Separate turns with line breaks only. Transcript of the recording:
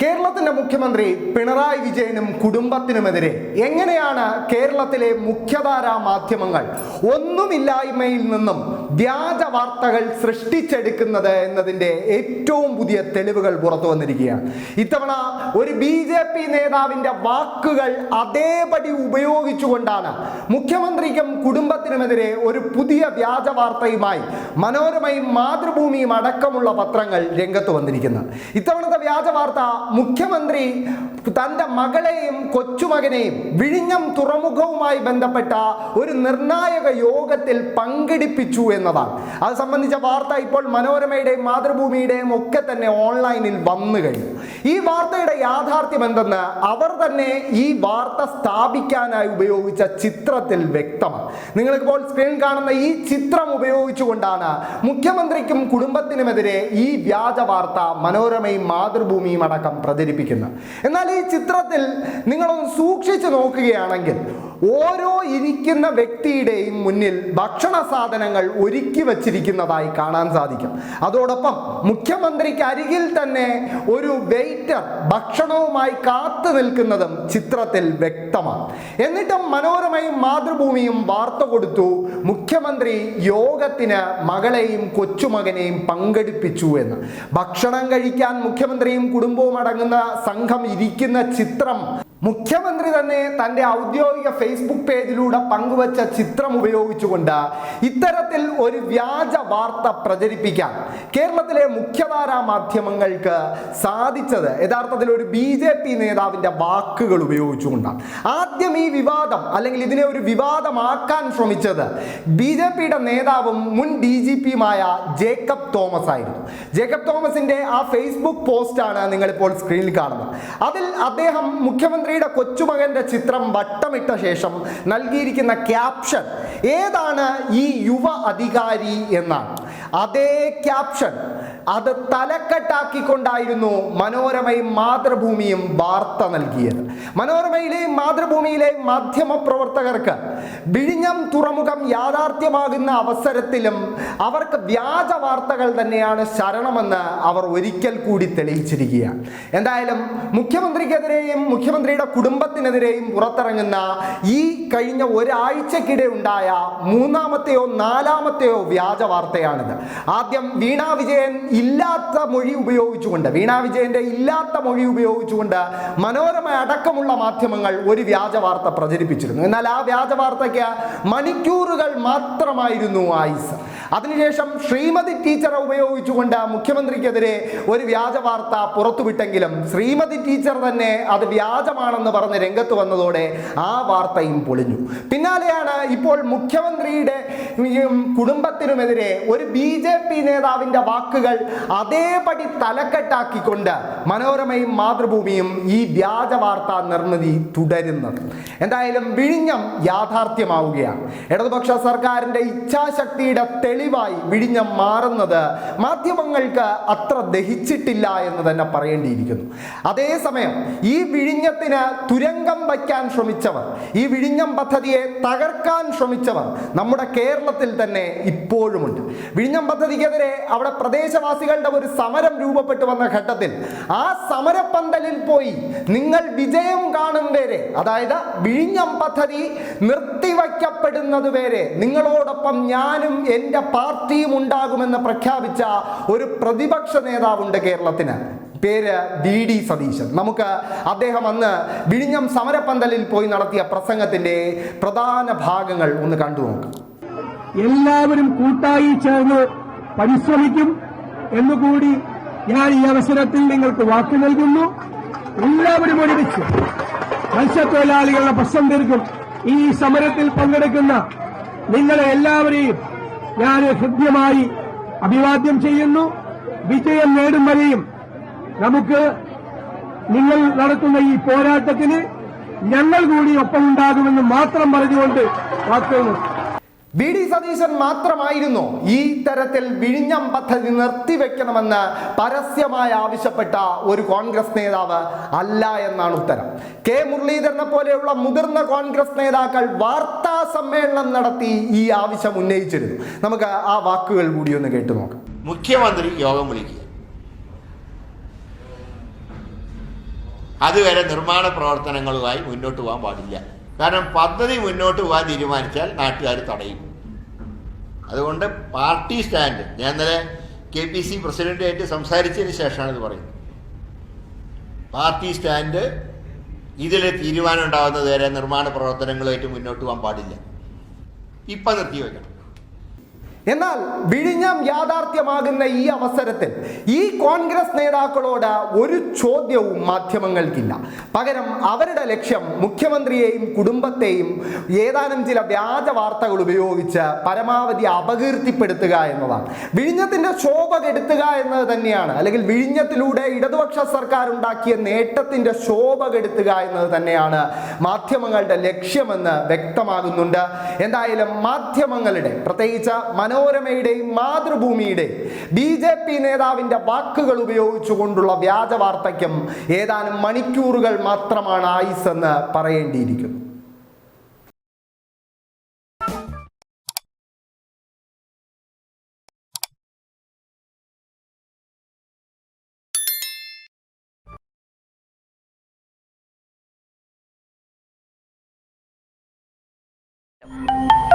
കേരളത്തിന്റെ മുഖ്യമന്ത്രി പിണറായി വിജയനും കുടുംബത്തിനുമെതിരെ എങ്ങനെയാണ് കേരളത്തിലെ മുഖ്യധാരാ മാധ്യമങ്ങൾ ഒന്നുമില്ലായ്മയിൽ നിന്നും വ്യാജ വാർത്തകൾ സൃഷ്ടിച്ചെടുക്കുന്നത് എന്നതിന്റെ ഏറ്റവും പുതിയ തെളിവുകൾ പുറത്തു വന്നിരിക്കുകയാണ്. ഇത്തവണ ഒരു ബി ജെ പി നേതാവിന്റെ വാക്കുകൾ അതേപടി ഉപയോഗിച്ചുകൊണ്ടാണ് മുഖ്യമന്ത്രിക്കും കുടുംബത്തിനുമെതിരെ ഒരു പുതിയ വ്യാജ വാർത്തയുമായി മനോരമയും മാതൃഭൂമിയും അടക്കമുള്ള പത്രങ്ങൾ രംഗത്ത് വന്നിരിക്കുന്നത്. ഇത്തവണത്തെ വ്യാജ വാർത്ത മുഖ്യമന്ത്രി തന്റെ മകളെയും കൊച്ചുമകനെയും വിഴിഞ്ഞം തുറമുഖവുമായി ബന്ധപ്പെട്ട ഒരു നിർണായക യോഗത്തിൽ പങ്കെടുപ്പിച്ചു എന്നതാണ്. അത് സംബന്ധിച്ച വാർത്ത ഇപ്പോൾ മനോരമയുടെയും മാതൃഭൂമിയുടെയും ഒക്കെ തന്നെ ഓൺലൈനിൽ വന്നു കഴിഞ്ഞു. ഈ വാർത്തയുടെ യാഥാർത്ഥ്യം എന്തെന്ന് അവർ തന്നെ ഈ വാർത്ത സ്ഥാപിക്കാനായി ഉപയോഗിച്ച ചിത്രത്തിൽ വ്യക്തമാണ്. നിങ്ങൾക്കിപ്പോൾ സ്ക്രീൻ കാണുന്ന ഈ ചിത്രം ഉപയോഗിച്ചുകൊണ്ടാണ് മുഖ്യമന്ത്രിക്കും കുടുംബത്തിനുമെതിരെ ഈ വ്യാജ വാർത്ത മനോരമയും മാതൃഭൂമിയും അടക്കം പ്രചരിപ്പിക്കുന്നത്. എന്നാൽ ഈ ചിത്രത്തിൽ നിങ്ങളൊന്ന് സൂക്ഷിച്ചു നോക്കുകയാണെങ്കിൽ ഓരോ ഇരിക്കുന്ന വ്യക്തിയുടെയും മുന്നിൽ ഭക്ഷണ സാധനങ്ങൾ ഒരുക്കി വച്ചിരിക്കുന്നതായി കാണാൻ സാധിക്കും. അതോടൊപ്പം മുഖ്യമന്ത്രിക്ക് അരികിൽ തന്നെ ഒരു വെയിറ്റർ ഭക്ഷണവുമായി കാത്തു നിൽക്കുന്നതും ചിത്രത്തിൽ വ്യക്തമാണ്. എന്നിട്ടും മനോരമയും മാതൃഭൂമിയും വാർത്ത കൊടുത്തു മുഖ്യമന്ത്രി യോഗത്തിന് മകളെയും കൊച്ചുമകനെയും പങ്കെടുപ്പിച്ചു എന്ന്. ഭക്ഷണം കഴിക്കാൻ മുഖ്യമന്ത്രിയും കുടുംബവും അടങ്ങുന്ന സംഘം ഇരിക്കുന്ന ചിത്രം മുഖ്യമന്ത്രി തന്നെ തന്റെ ഔദ്യോഗിക ഫേസ്ബുക്ക് പേജിലൂടെ പങ്കുവച്ച ചിത്രം ഉപയോഗിച്ചുകൊണ്ട് ഇത്തരത്തിൽ ഒരു വ്യാജ വാർത്ത പ്രചരിപ്പിക്കാൻ കേരളത്തിലെ മുഖ്യധാരാ മാധ്യമങ്ങൾക്ക് സാധിച്ചത് യഥാർത്ഥത്തിൽ ഒരു ബി ജെ പി നേതാവിന്റെ വാക്കുകൾ ഉപയോഗിച്ചുകൊണ്ടാണ്. ആദ്യം ഈ വിവാദം അല്ലെങ്കിൽ ഇതിനെ ഒരു വിവാദമാക്കാൻ ശ്രമിച്ചത് ബി ജെ പിയുടെ നേതാവും മുൻ ഡി ജി പിയുമായ ജേക്കബ് തോമസ് ആയിരുന്നു. ജേക്കബ് തോമസിന്റെ ആ ഫേസ്ബുക്ക് പോസ്റ്റാണ് നിങ്ങളിപ്പോൾ സ്ക്രീനിൽ കാണുന്നത്. അതിൽ അദ്ദേഹം മുഖ്യമന്ത്രിയുടെ കൊച്ചുമകന്റെ ചിത്രം വട്ടമിട്ട ശേഷം നൽകിയിരിക്കുന്ന ക്യാപ്ഷൻ ഏതാണ് ഈ യുവ അധികാരി എന്നാണ്. അതേ ക്യാപ്ഷൻ അത് തലക്കെട്ടാക്കിക്കൊണ്ടായിരുന്നു മനോരമയും മാതൃഭൂമിയും വാർത്ത നൽകിയത്. മനോരമയിലെയും മാതൃഭൂമിയിലെയും മാധ്യമ പ്രവർത്തകർക്ക് വിഴിഞ്ഞം തുറമുഖം യാഥാർത്ഥ്യമാകുന്ന അവസരത്തിലും അവർക്ക് വ്യാജ വാർത്തകൾ തന്നെയാണ് ശരണമെന്ന് അവർ ഒരിക്കൽ കൂടി തെളിയിച്ചിരിക്കുകയാണ്. എന്തായാലും മുഖ്യമന്ത്രിക്കെതിരെയും മുഖ്യമന്ത്രിയുടെ കുടുംബത്തിനെതിരെയും പുറത്തിറങ്ങുന്ന ഈ കഴിഞ്ഞ ഒരാഴ്ചക്കിടെ ഉണ്ടായ മൂന്നാമത്തെയോ നാലാമത്തെയോ വ്യാജ വാർത്തയാണിത്. ആദ്യം വീണ വിജയൻ ഇല്ലാത്ത മൊഴി ഉപയോഗിച്ചുകൊണ്ട് വീണ വിജയന്റെ ഇല്ലാത്ത മൊഴി ഉപയോഗിച്ചുകൊണ്ട് മനോരമ അടക്കമുള്ള മാധ്യമങ്ങൾ ഒരു വ്യാജ വാർത്ത പ്രചരിപ്പിച്ചിരുന്നു. എന്നാൽ ആ വ്യാജ വാർത്തയ്ക്ക് മണിക്കൂറുകൾ മാത്രമായിരുന്നു ആയുസ്. അതിനുശേഷം ശ്രീമതി ടീച്ചറെ ഉപയോഗിച്ചുകൊണ്ട് മുഖ്യമന്ത്രിക്കെതിരെ ഒരു വ്യാജ വാർത്ത പുറത്തുവിട്ടെങ്കിലും ശ്രീമതി ടീച്ചർ തന്നെ അത് വ്യാജമാണെന്ന് പറഞ്ഞ് രംഗത്ത് വന്നതോടെ ആ വാർത്തയും പൊളിഞ്ഞു. പിന്നാലെയാണ് ഇപ്പോൾ മുഖ്യമന്ത്രിയുടെ കുടുംബത്തിനുമെതിരെ ഒരു ബി ജെ പി നേതാവിന്റെ വാക്കുകൾ അതേപടി തലക്കെട്ടാക്കിക്കൊണ്ട് മനോരമയും മാതൃഭൂമിയും ഈ വ്യാജ വാർത്താ നിർമ്മിതി തുടരുന്നത്. എന്തായാലും വിഴിഞ്ഞം യാഥാർത്ഥ്യമാവുകയാണ്. ഇടതുപക്ഷ സർക്കാരിന്റെ ഇച്ഛാശക്തിയുടെ തെളിവായി വിഴിഞ്ഞം മാറുന്നത് മാധ്യമങ്ങൾക്ക് അത്ര ദഹിച്ചിട്ടില്ല എന്ന് തന്നെ പറയേണ്ടിയിരിക്കുന്നു. അതേസമയം ഈ വിഴിഞ്ഞത്തിന് തുരങ്കം വയ്ക്കാൻ ശ്രമിച്ചവർ ഈ വിഴിഞ്ഞം പദ്ധതിയെ തകർക്കാൻ ശ്രമിച്ചവർ നമ്മുടെ കേരളത്തിൽ തന്നെ ഇപ്പോഴുമുണ്ട്. വിഴിഞ്ഞം പദ്ധതിക്കെതിരെ അവിടെ പ്രദേശവാസികളുടെ ഒരു സമരം രൂപപ്പെട്ടു വന്ന ഘട്ടത്തിൽ ആ സമരപ്പന്തലിൽ പോയി നിങ്ങൾ വിജയം കാണും വരെ അതായത് വിഴിഞ്ഞം പദ്ധതി നിർത്തിവയ്ക്കപ്പെടുന്നത് വരെ നിങ്ങളോടൊപ്പം ഞാനും എന്റെ പാർട്ടിയും ഉണ്ടാകുമെന്ന് പ്രഖ്യാപിച്ച ഒരു പ്രതിപക്ഷ നേതാവുണ്ട് കേരളത്തിന്. പേര് വി ഡി സതീശൻ. നമുക്ക് അദ്ദേഹം അന്ന് വിഴിഞ്ഞം സമരപ്പന്തലിൽ പോയി നടത്തിയ പ്രസംഗത്തിന്റെ പ്രധാന ഭാഗങ്ങൾ ഒന്ന് കണ്ടു നോക്കാം.
എല്ലാവരും കൂട്ടായി ചേർന്ന് പരിശ്രമിക്കും എന്നുകൂടി ഞാൻ ഈ അവസരത്തിൽ നിങ്ങൾക്ക് വാക്കു നൽകുന്നു. എല്ലാവരും ഒരുമിച്ച് മത്സ്യത്തൊഴിലാളികളുടെ പ്രശ്നം തീർക്കും ഈ സമരത്തിൽ പങ്കെടുക്കുന്ന നിങ്ങളെ എല്ലാവരെയും ഞാൻ ഹൃദ്യമായി അഭിവാദ്യം ചെയ്യുന്നു വിജയം നേടും വരെയും നമുക്ക് നിങ്ങൾ നടത്തുന്ന ഈ പോരാട്ടത്തിന് ഞങ്ങൾ കൂടി ഒപ്പമുണ്ടാകുമെന്ന് മാത്രം പറഞ്ഞുകൊണ്ട് നിർത്തുന്നു.
വി ഡി സതീശൻ മാത്രമായിരുന്നു ഈ തരത്തിൽ വിഴിഞ്ഞം പദ്ധതി നിർത്തിവെക്കണമെന്ന് പരസ്യമായി ആവശ്യപ്പെട്ട ഒരു കോൺഗ്രസ് നേതാവ് അല്ല എന്നാണ് ഉത്തരം. കെ മുരളീധരനെ പോലെയുള്ള മുതിർന്ന കോൺഗ്രസ് നേതാക്കൾ വാർത്താ സമ്മേളനം നടത്തി ഈ ആവശ്യം ഉന്നയിച്ചിരുന്നു. നമുക്ക് ആ വാക്കുകൾ കൂടി ഒന്ന് കേട്ടു നോക്കാം.
മുഖ്യമന്ത്രി യോഗം വിളിക്കുക. അതുവരെ നിർമ്മാണ പ്രവർത്തനങ്ങളുമായി മുന്നോട്ട് പോകാൻ പാടില്ല. കാരണം പദ്ധതി മുന്നോട്ട് പോകാൻ തീരുമാനിച്ചാൽ നാട്ടുകാർ തടയും. അതുകൊണ്ട് പാർട്ടി സ്റ്റാൻഡ് ഞാൻ ഇന്നലെ കെ പി സി പ്രസിഡന്റുമായിട്ട് സംസാരിച്ചതിന് ശേഷമാണ് ഇത് പറയുന്നത്. പാർട്ടി സ്റ്റാൻഡ് ഇതിൽ തീരുമാനം ഉണ്ടാകുന്നത് വരെ നിർമ്മാണ പ്രവർത്തനങ്ങളുമായിട്ട് മുന്നോട്ട് പോകാൻ പാടില്ല. ഇപ്പം നിർത്തി വയ്ക്കണം
എന്നാൽ വിഴിഞ്ഞം യാഥാർത്ഥ്യമാകുന്ന ഈ അവസരത്തിൽ ഈ കോൺഗ്രസ് നേതാക്കളോട് ഒരു ചോദ്യവും മാധ്യമങ്ങൾക്കില്ല പകരം അവരുടെ ലക്ഷ്യം മുഖ്യമന്ത്രിയെയും കുടുംബത്തെയും ഏതാനും ചില വ്യാജ വാർത്തകൾ ഉപയോഗിച്ച് പരമാവധി അപകീർത്തിപ്പെടുത്തുക എന്നതാണ്. വിഴിഞ്ഞത്തിന്റെ ശോഭ കെടുത്തുക എന്നത് തന്നെയാണ്. അല്ലെങ്കിൽ വിഴിഞ്ഞത്തിലൂടെ ഇടതുപക്ഷ സർക്കാർ ഉണ്ടാക്കിയ നേട്ടത്തിന്റെ ശോഭ കെടുത്തുക എന്നത് തന്നെയാണ് മാധ്യമങ്ങളുടെ ലക്ഷ്യമെന്ന് വ്യക്തമാകുന്നുണ്ട്. എന്തായാലും മാധ്യമങ്ങളുടെ പ്രത്യേകിച്ച് മനോരമയുടെയും മാതൃഭൂമിയുടെയും ബി ജെ പി നേതാവിന്റെ വാക്കുകൾ ഉപയോഗിച്ചുകൊണ്ടുള്ള വ്യാജ വാർത്തയ്ക്കും ഏതാനും മണിക്കൂറുകൾ മാത്രമാണ് ആയുസ് എന്ന് പറയേണ്ടിയിരിക്കുന്നു. you